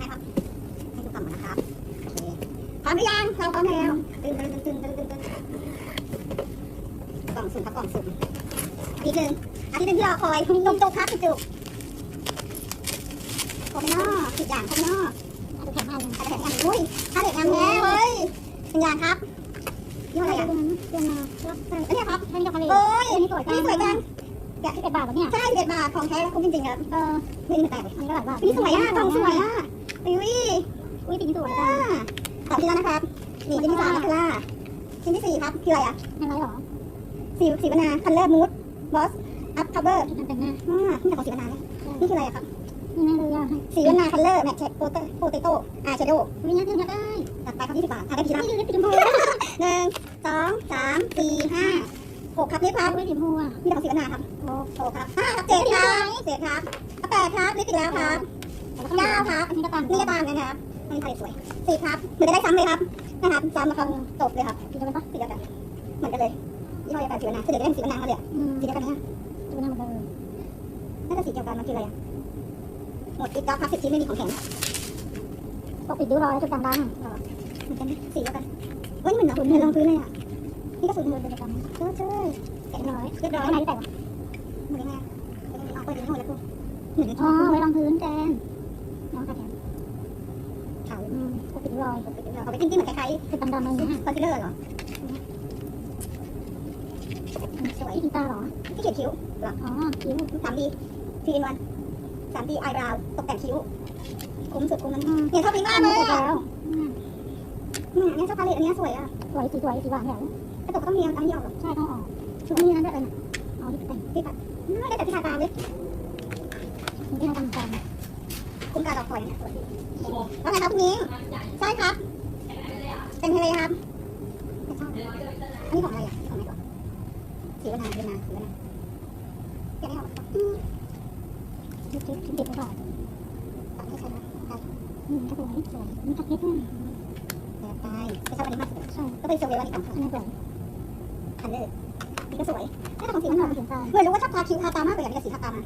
ไหมครับ ให้ดูก่อนนะครับพร้อมหรือยังเราพร้อมแล้วตึงตึงตึงตึงตึงตึงกล่องสุ่มครับกล่องสุ่มอาทิตย์หนึ่งอาทิตย์หนึ่งที่รอคอยจุกจุกครับจุกจุกโคเมนอสิบอย่างโคเมนอดูแข็งมากเลยแข็งมากอุ้ยถ้าเด็กงามแท้เฮ้ยเป็นอย่างครับยี่ห้ออะไรอะเดือนมาแล้วอันนี้ครับให้ดอกทะเลโอ้ยนนี้สวยจังนี่สวยจังสิบเอ็ดบาทแบบเนี้ยใช่เด็ดบาทของแท้แล้วคุ้มจริงๆครับเออนี่มันแตกอันนี้ก็หลายบาทนี่สวยอะกล่องสวยอะ อุ้ยอุ้ยสีสวยอ่าจังต่อที่แล้วนะครับนี่ชิ้นที่สามคือล่าชิ้นที่สี่ครับคืออะไรอะไม่ไรหรอสีสีบานาคัลเลอร์มูดบอสอัพคัฟเวอร์มันแต่งหน้าอ่านี่แต่ของสีบานาเนี่ยนี่คืออะไรอะครับนี่แม่เลยอะสีบานาคัลเลอร์แมทเชโปเตโปเตโต้อาชโดวิญญาณคืออยากได้ตัดไปครับยี่สิบบาททาได้กี่ละนี่คือสีชมพูหนึ่งสองสามสี่ห้าหกครับนี่ครับอุ้ยสีชมพูอะนี่แต่ของสีบานาครับโอ้โหครับห้าครับเจ็ดครับเจ็ดครับแปดครับลิปอีกแล้วครับ เก้าครับอันนี้ก็ตามนี่ก็ตามนะครับอันนี้ผลิตสวยสิบครับเหมือนจะได้ซ้ำเลยครับนะครับซ้ำมาครับจบเลยครับสีเดียวกันปะสีเดียวกันเหมือนกันเลยยี่ห้อเดียวกันสีบานาคือเดี๋ยวได้สีบานามาเลยอะอืมสีเดียวกันเนี่ยดูหน้ามันเลยน่าจะสีเดียวกันมันคืออะไรอะหมดอีกแล้วครับสิบชิ้นไม่มีของแข็งปกปิดริ้วรอยจุดด่างดเหมือนกันไหมสีเดียวกันเฮ้ยนี่มันเหมือนเหมือนรองพื้นเลยอะนี่ก็สูตรำเหมืมือนอเป็นประจำเจ้าเจ้ยแกะน้อยเรียบร้อยข้างในที่แตกหมดยังไงเอาไปถึงนู่นแล้วกูเหมือนอ๋อไว้รองพื้นแทน น้องกระแทนเขาอืมปกปิดริ้วรอยเอาไปจิ้มๆเหมือนคล้ายจุดำๆอะไรอย่างเงี้ยคอนซีลเลอร์เหรอสวยตาร์หรอที่เขียนคิ้วหรออ๋อคิ้วสามดีทีนวันสามดีไอบราวตกแต่งคิ้วคุ้มสุดคุ้มนั้นเนี่ยชอบนี้มากเลยแล้วเนี่ยชอบพาเลตอันนี้สวยอะสวยสีสวยสีหวานแถวกระจกก็ต้องมีอันนี้ออกหรอใช่ต้องออกชุดนี้นั่นด้วยเลยอ๋อที่แต่งที่ปัดไม่ได้แต่ที่ทาตาเลยที่ทำกันกัน คุ้มการรอคอยเนี่ยแล้วไงครับคุณนิ้งใช่ครับ เป็นทะเลครับอันนี้ของอะไรอะของไหนก่อนสีวนาสีวนาสีวนาแกะไม่ออกชุดชุดชุดติดก่อนตัดไม่ใช่ครับได้อืมก็สวยสวยมีตะเกียบด้วยแบบไปไม่ชอบอันนี้มากสุดใช่ก็เป็นเซลล์เวลอันนี้ต่ำอันนี้สวยคันเลอร์นี่ก็สวยนี่ก็ของสีสีน้ำน้ำเงินเหมือนรู้ว่าชอบทาคิ้วทาตามากเลยอะมีแต่สีทาตามา